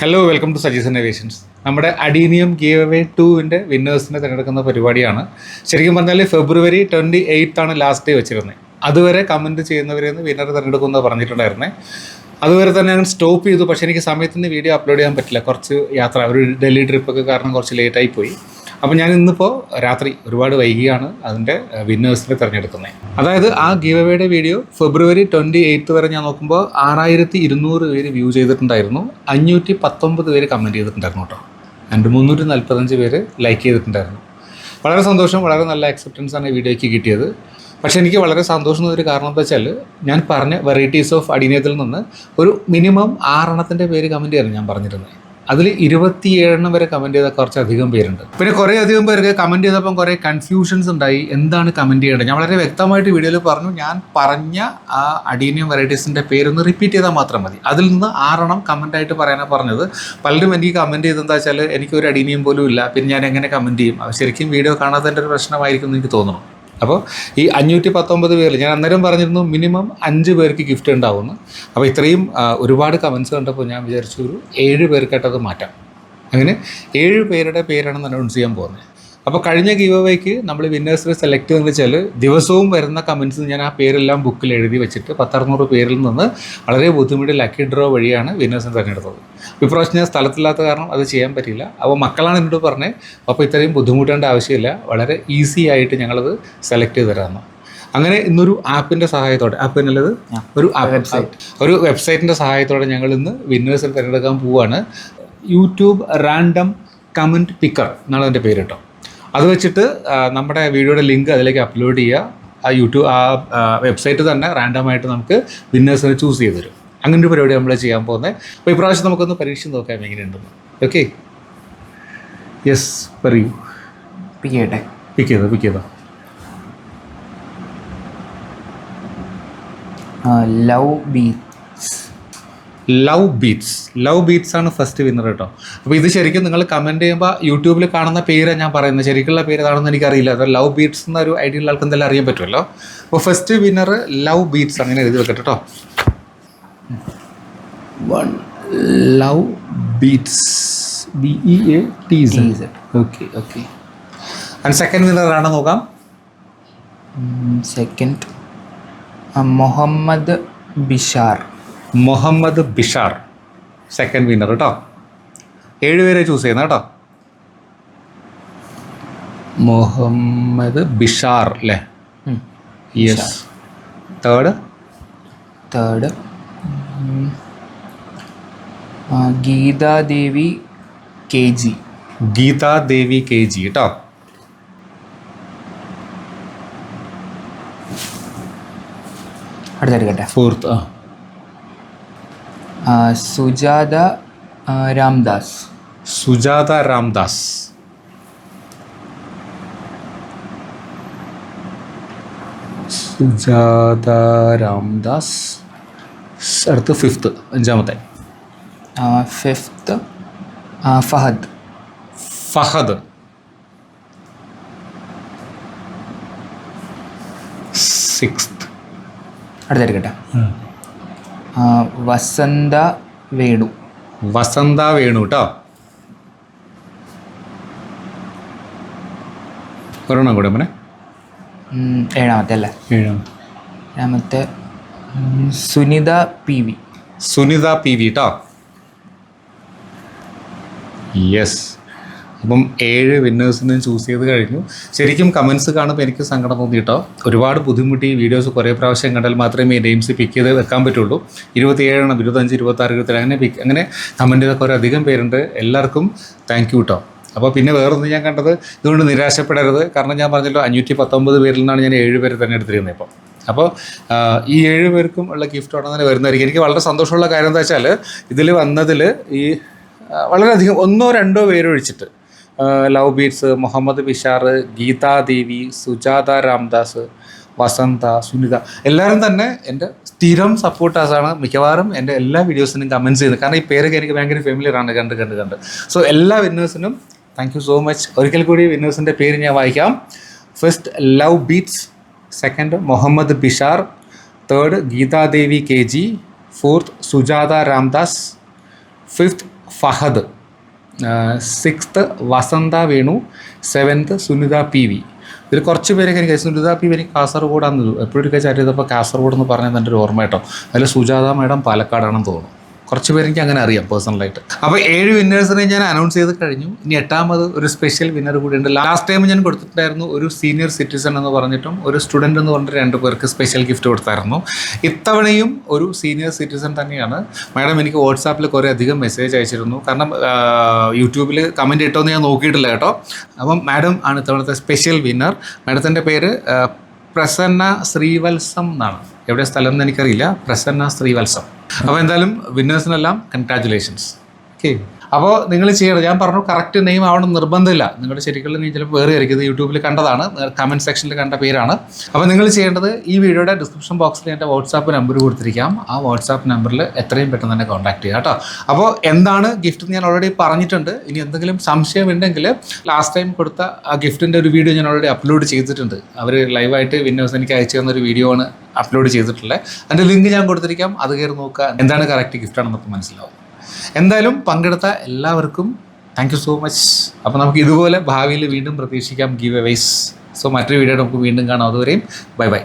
Hello welcome to Saji's innovations നമ്മുടെ adenium give away ടുവിന്റെ വിന്നേഴ്സിനെ തിരഞ്ഞെടുക്കുന്ന പരിപാടിയാണ്. ശരിക്കും പറഞ്ഞാൽ ഫെബ്രുവരി ട്വന്റി എയ്ത്ത് ആണ് ലാസ്റ്റ് ഡേ വെച്ചിരുന്നത് അതുവരെ കമന്റ് ചെയ്യുന്നവരിൽ നിന്ന് വിന്നർ തിരഞ്ഞെടുക്കുമെന്ന് പറഞ്ഞിട്ടുണ്ടായിരുന്നേ. അതുവരെ തന്നെ ഞാൻ സ്റ്റോപ്പ് ചെയ്തു. പക്ഷേ എനിക്ക് സമയത്തിന് വീഡിയോ അപ്ലോഡ് ചെയ്യാൻ പറ്റില്ല. കുറച്ച് യാത്ര ഒരു ഡൽഹി ട്രിപ്പൊക്കെ കാരണം കുറച്ച് ലേറ്റായി പോയി. അപ്പോൾ ഞാൻ ഇന്നിപ്പോൾ രാത്രി ഒരുപാട് വൈകിയാണ് അതിന്റെ വിന്നേഴ്സിനെ തിരഞ്ഞെടുക്കുന്നത് അതായത് ആ ഗീവ് അവേയുടെ വീഡിയോ ഫെബ്രുവരി ട്വന്റി എയ്ത്ത് വരെ ഞാൻ നോക്കുമ്പോൾ ആറായിരത്തി ഇരുന്നൂറ് പേര് വ്യൂ ചെയ്തിട്ടുണ്ടായിരുന്നു. അഞ്ഞൂറ്റി പത്തൊമ്പത് പേര് കമന്റ് ചെയ്തിട്ടുണ്ടായിരുന്നു കേട്ടോ. ആൻഡ് മുന്നൂറ്റി നാൽപ്പത്തഞ്ച് പേര് ലൈക്ക് ചെയ്തിട്ടുണ്ടായിരുന്നു. വളരെ സന്തോഷം വളരെ നല്ല അക്സെപ്റ്റൻസ് ആണ് ഈ വീഡിയോയ്ക്ക് കിട്ടിയത്. പക്ഷേ എനിക്ക് വളരെ സന്തോഷം ഒരു കാരണം എന്താ വെച്ചാൽ ഞാൻ പറഞ്ഞ വെറൈറ്റീസ് ഓഫ് അടിനയത്തിൽ നിന്ന് ഒരു മിനിമം ആറെണ്ണത്തിന്റെ പേര് കമന്റ് ചെയ്യാൻ ഞാൻ പറഞ്ഞിരുന്നത്. അതിൽ ഇരുപത്തിയേഴെണ്ണം വരെ കമന്റ് ചെയ്ത കുറച്ചധികം പേരുണ്ട്. പിന്നെ കുറേ അധികം പേർക്ക് കമന്റ് ചെയ്തപ്പം കുറേ കൺഫ്യൂഷൻസ് ഉണ്ടായി. എന്താണ് കമന്റ് ചെയ്യേണ്ടത്? ഞാൻ വളരെ വ്യക്തമായിട്ട് വീഡിയോയിൽ പറഞ്ഞു. ഞാൻ പറഞ്ഞ ആ അഡീനിയം വെറൈറ്റീസിന്റെ പേരൊന്ന് റിപ്പീറ്റ് ചെയ്താൽ മാത്രം മതി. അതിൽ നിന്ന് ആറെണ്ണം കമന്റായിട്ട് പറയാനാണ് പറഞ്ഞത്. പലരും എനിക്ക് കമന്റ് ചെയ്തെന്താ വെച്ചാൽ എനിക്കൊരു അഡീനിയം പോലും ഇല്ല. പിന്നെ ഞാൻ എങ്ങനെ കമന്റ് ചെയ്യും? ശരിക്കും വീഡിയോ കാണാത്തതിന്റെ ഒരു പ്രശ്നമായിരിക്കും എന്ന് എനിക്ക് തോന്നുന്നു. അപ്പോൾ ഈ അഞ്ഞൂറ്റി പത്തൊമ്പത് പേരിൽ ഞാൻ അന്നേരം പറഞ്ഞിരുന്നു മിനിമം അഞ്ച് പേർക്ക് ഗിഫ്റ്റ് ഉണ്ടാവുമെന്ന്. അപ്പോൾ ഇത്രയും ഒരുപാട് കമൻസ് കണ്ടപ്പോൾ ഞാൻ വിചാരിച്ചു ഒരു ഏഴ് പേർക്കായിട്ടത് മാറ്റാം. അങ്ങനെ ഏഴ് പേരുടെ പേരാണ് അനൗൺസ് ചെയ്യാൻ പോകുന്നത്. അപ്പോൾ കഴിഞ്ഞ ഗീവ് അവേക്ക് നമ്മൾ വിന്നേഴ്സിനെ സെലക്ട് ചെയ്തെന്ന് വെച്ചാൽ ദിവസവും വരുന്ന കമൻസ് ഞാൻ ആ പേരെല്ലാം ബുക്കിൽ എഴുതി വെച്ചിട്ട് പത്തറുന്നൂറ് പേരിൽ നിന്ന് വളരെ ബുദ്ധിമുട്ടി ലക്കി ഡ്രോ വഴിയാണ് വിന്നേഴ്സിനെ തിരഞ്ഞെടുത്തത്. ഇപ്രാവശ്യം ഞാൻ സ്ഥലത്തില്ലാത്ത കാരണം അത് ചെയ്യാൻ പറ്റില്ല അപ്പോൾ മക്കളാണ് എന്നോട് പറഞ്ഞത് അപ്പോൾ ഇത്രയും ബുദ്ധിമുട്ടേണ്ട ആവശ്യമില്ല. വളരെ ഈസി ആയിട്ട് ഞങ്ങളത് സെലക്ട് ചെയ്ത് തരാമെന്ന്. അങ്ങനെ ഇന്നൊരു ആപ്പിന്റെ സഹായത്തോടെ ആപ്പ് എന്നുള്ളത് ഒരു ആപ്പ് ഒരു വെബ്സൈറ്റിന്റെ സഹായത്തോടെ ഞങ്ങൾ ഇന്ന് വിന്നേഴ്സിനെ തിരഞ്ഞെടുക്കാൻ പോവുകയാണ് യൂട്യൂബ് റാൻഡം കമന്റ് പിക്കർ എന്നാണ് അതിന്റെ പേര് കേട്ടോ. അത് വെച്ചിട്ട് നമ്മുടെ വീഡിയോയുടെ ലിങ്ക് അതിലേക്ക് അപ്ലോഡ് ചെയ്യുക. ആ യൂട്യൂബ് ആ വെബ്സൈറ്റ് തന്നെ റാൻഡം ആയിട്ട് നമുക്ക് വിന്നേഴ്സിനെ ചൂസ് ചെയ്ത് തരും. അങ്ങനെ ഒരു പരിപാടി നമ്മൾ ചെയ്യാൻ പോകുന്നത് അപ്പോൾ ഇപ്രാവശ്യം നമുക്കൊന്ന് പരീക്ഷ നോക്കാം എങ്ങനെയുണ്ടെന്ന്. ഓക്കെ യെസ് പറയൂ. പിക്ക് ചെയ്യട്ടെ. പിക്ക് ചെയ്തോ പിക്ക് ചെയ്തോ? Love beats love beats love beats ആണ് ഫസ്റ്റ് വിന്നർ കേട്ടോ. അപ്പോൾ ഇത് ശരിക്കും നിങ്ങൾ കമന്റ് ചെയ്യുമ്പോൾ യൂട്യൂബിൽ കാണുന്ന പേരാണ് ഞാൻ പറയുന്നത്. ശരിക്കുള്ള പേര് ഏതാണെന്ന് എനിക്കറിയില്ല. അത് ലവ് ബീറ്റ്സ് എന്നൊരു ഐഡിയ ഉള്ള ആൾക്ക് എന്തായാലും അറിയാൻ പറ്റുമല്ലോ. അപ്പോൾ ഫസ്റ്റ് വിന്നർ ലവ് ബീറ്റ്സ് അങ്ങനെ എഴുതി വെക്കട്ടെ കേട്ടോ one love beats B E A T. Okay okay and second winner ആണ് നോക്കാം. Second Muhammad Bishar Muhammad Bishar. Second winner കേട്ടോ ഏഴുപേരെ ചൂസ് ചെയ്യുന്ന കേട്ടോ? മുഹമ്മദ് ബിഷാർ അല്ലേ. Yes third third Geethadevi K G. Geethadevi K G കേട്ടോ. അടുത്തെടുക്കട്ടെ ഫോർത്ത് ആ, സുജാത രാംദാസ്. സുജാത രാംദാസ്. സുജാത രാംദാസ്. അടുത്ത് ഫിഫ്ത്ത് അഞ്ചാമത്തെ. ഫിഫ്ത്ത് ഫഹദ്. ഫഹദ്. സിക്സ്ത് അടുത്തായിരിക്കട്ടെ. വസന്ത വേണു. വസന്ത വേണു കേട്ടോ ഒരെണ്ണം കൂടെ മോനെ. ഏഴാമത്തെ അല്ലേ? ഏഴാം. ഏഴാമത്തെ Sunitha P V. Sunitha P V കേട്ടോ യെസ് അപ്പം ഏഴ് വിന്നേഴ്സിനെ ചൂസ് ചെയ്ത് കഴിഞ്ഞു. ശരിക്കും കമൻസ് കാണുമ്പോൾ എനിക്ക് സങ്കടം തോന്നി കേട്ടോ ഒരുപാട് ബുദ്ധിമുട്ടി വീഡിയോസ് കുറേ പ്രാവശ്യം കണ്ടാൽ മാത്രമേ നെയിംസ് പിക്ക് ചെയ്ത് വെക്കാൻ പറ്റുള്ളൂ. ഇരുപത്തിയേഴെണ്ണം ഇരുപത്തഞ്ച് ഇരുപത്താറ് ഇരുപത്തേഴ് അങ്ങനെ പിക്ക് അങ്ങനെ കമന്റ് ചെയ്ത കുറേ അധികം പേരുണ്ട്. എല്ലാവർക്കും താങ്ക് യു കേട്ടോ അപ്പോൾ പിന്നെ വേറൊന്ന് ഞാൻ കണ്ടത് ഇതുകൊണ്ട് നിരാശപ്പെടരുത്. കാരണം ഞാൻ പറഞ്ഞല്ലോ അഞ്ഞൂറ്റി പത്തൊമ്പത് പേരിൽ നിന്നാണ് ഞാൻ ഏഴ് പേര് തന്നെ എടുത്തിരുന്നത് ഇപ്പോൾ അപ്പോൾ ഈ ഏഴ് പേർക്കും ഉള്ള ഗിഫ്റ്റ് ഉടനെ തന്നെ വരുന്നതായിരിക്കും. എനിക്ക് വളരെ സന്തോഷമുള്ള കാര്യം എന്താ വെച്ചാൽ ഇതിൽ വന്നതിൽ ഈ വളരെയധികം ഒന്നോ രണ്ടോ പേരൊഴിച്ചിട്ട് ലവ് ബീറ്റ്സ് മുഹമ്മദ് ബിഷാർ ഗീതാദേവി സുജാത രാംദാസ് വസന്ത സുനിത. എല്ലാവരും തന്നെ എന്റെ സ്ഥിരം സപ്പോർട്ടേഴ്സാണ് മിക്കവാറും എന്റെ എല്ലാ വീഡിയോസിനും കമൻസ് ചെയ്യുന്നത്. കാരണം ഈ പേരൊക്കെ എനിക്ക് ഭയങ്കര ഫെമിലിയർ ആണ്. കണ്ട് കണ്ട് കണ്ട്. സോ എല്ലാ വിന്നേഴ്സിനും താങ്ക് യു സോ മച്ച് ഒരിക്കൽ കൂടി വിന്നേഴ്സിന്റെ പേര് ഞാൻ വായിക്കാം. First love beats second Muhammad Bishar. Third Geethadevi K G. Fourth Sujatha Ramdas. Fifth Fahad. Sixth Vasantha Venu seventh Sunitha P V. ഇതിൽ കുറച്ച് പേരൊക്കെ എനിക്ക് സുനിത പി വി എനിക്ക് കാസർഗോഡാന്ന് എപ്പോഴൊക്കെ ചാറ്റ് ചെയ്തപ്പോൾ കാസർഗോഡ് എന്ന് പറഞ്ഞത് എന്റെ ഒരു ഓർമ്മ കേട്ടോ. അതിൽ സുജാത മേഡം പാലക്കാടാണെന്ന് തോന്നുന്നു. കുറച്ച് പേരെനിക്ക് അങ്ങനെ അറിയാം പേഴ്സണലായിട്ട്. അപ്പോൾ ഏഴ് വിന്നേഴ്സിനെ ഞാൻ അനൗൺസ് ചെയ്ത് കഴിഞ്ഞു. ഇനി എട്ടാമത് ഒരു സ്പെഷ്യൽ വിന്നർ കൂടി ഉണ്ട് ലാസ്റ്റ് ടൈം ഞാൻ കൊടുത്തിട്ടുണ്ടായിരുന്നു ഒരു സീനിയർ സിറ്റിസൺ എന്ന് പറഞ്ഞിട്ടും ഒരു സ്റ്റുഡന്റ് എന്ന് പറഞ്ഞിട്ട് രണ്ട് പേർക്ക് സ്പെഷ്യൽ ഗിഫ്റ്റ് കൊടുത്തായിരുന്നു. ഇത്തവണയും ഒരു സീനിയർ സിറ്റിസൺ തന്നെയാണ്. മാഡം എനിക്ക് വാട്സാപ്പിൽ കുറേ അധികം മെസ്സേജ് അയച്ചിരുന്നു. കാരണം യൂട്യൂബിൽ കമന്റ് ഇട്ടോന്ന് ഞാൻ നോക്കിയിട്ടില്ല കേട്ടോ. അപ്പം മാഡം ആണ് ഇത്തവണത്തെ സ്പെഷ്യൽ വിന്നർ മാഡത്തിന്റെ പേര് പ്രസന്ന ശ്രീവത്സം എന്നാണ്. എവിടെ സ്ഥലം എന്ന് എനിക്കറിയില്ല. പ്രസന്ന ശ്രീവത്സം. അപ്പോൾ എന്തായാലും വിന്നേഴ്സിനെല്ലാം കൺഗ്രാറ്റുലേഷൻസ് ഓക്കെ അപ്പോൾ നിങ്ങൾ ചെയ്യണം. ഞാൻ പറഞ്ഞു കറക്റ്റ് നെയിം ആവണം നിർബന്ധമില്ല. നിങ്ങളുടെ ശരിക്കുള്ള നെയിം ചിലപ്പോൾ വേറെ ആയിരിക്കും. യൂട്യൂബിൽ കണ്ടതാണ്. കമന്റ് സെക്ഷനിൽ കണ്ട പേരാണ്. അപ്പോൾ നിങ്ങൾ ചെയ്യേണ്ടത് ഈ വീഡിയോയുടെ ഡിസ്ക്രിപ്ഷൻ ബോക്സിൽ എന്റെ വാട്സാപ്പ് നമ്പർ കൊടുത്തിരിക്കാം. ആ വാട്സാപ്പ് നമ്പറിൽ എത്രയും പെട്ടെന്ന് തന്നെ കോൺടാക്ട് ചെയ്യുക കേട്ടോ. അപ്പോൾ എന്താണ് ഗിഫ്റ്റ് ഞാൻ ഓൾറെഡി പറഞ്ഞിട്ടുണ്ട്. ഇനി എന്തെങ്കിലും സംശയം സംശയമുണ്ടെങ്കിൽ ലാസ്റ്റ് ടൈം കൊടുത്ത ആ ഗിഫ്റ്റിന്റെ ഒരു വീഡിയോ ഞാൻ ഓൾറെഡി അപ്ലോഡ് ചെയ്തിട്ടുണ്ട്. അവർ ലൈവായിട്ട് വിന്നോസ് എനിക്ക് അയച്ചു തന്ന ഒരു വീഡിയോ ആണ് അപ്ലോഡ് ചെയ്തിട്ടുള്ളത്. അതിന്റെ ലിങ്ക് ഞാൻ കൊടുത്തിരിക്കാം. അത് കയറി നോക്കുക. എന്താണ് കറക്റ്റ് ഗിഫ്റ്റ് ആണെന്നൊക്കെ മനസ്സിലാവും. എന്തായാലും പങ്കെടുത്ത എല്ലാവർക്കും താങ്ക് യു സോ മച്ച് അപ്പോൾ നമുക്ക് ഇതുപോലെ ഭാവിയിൽ വീണ്ടും പ്രതീക്ഷിക്കാം ഗീവ് എവേസ് സോ മറ്റൊരു വീഡിയോ നമുക്ക് വീണ്ടും കാണാം. അതുവരെയും ബൈ ബൈ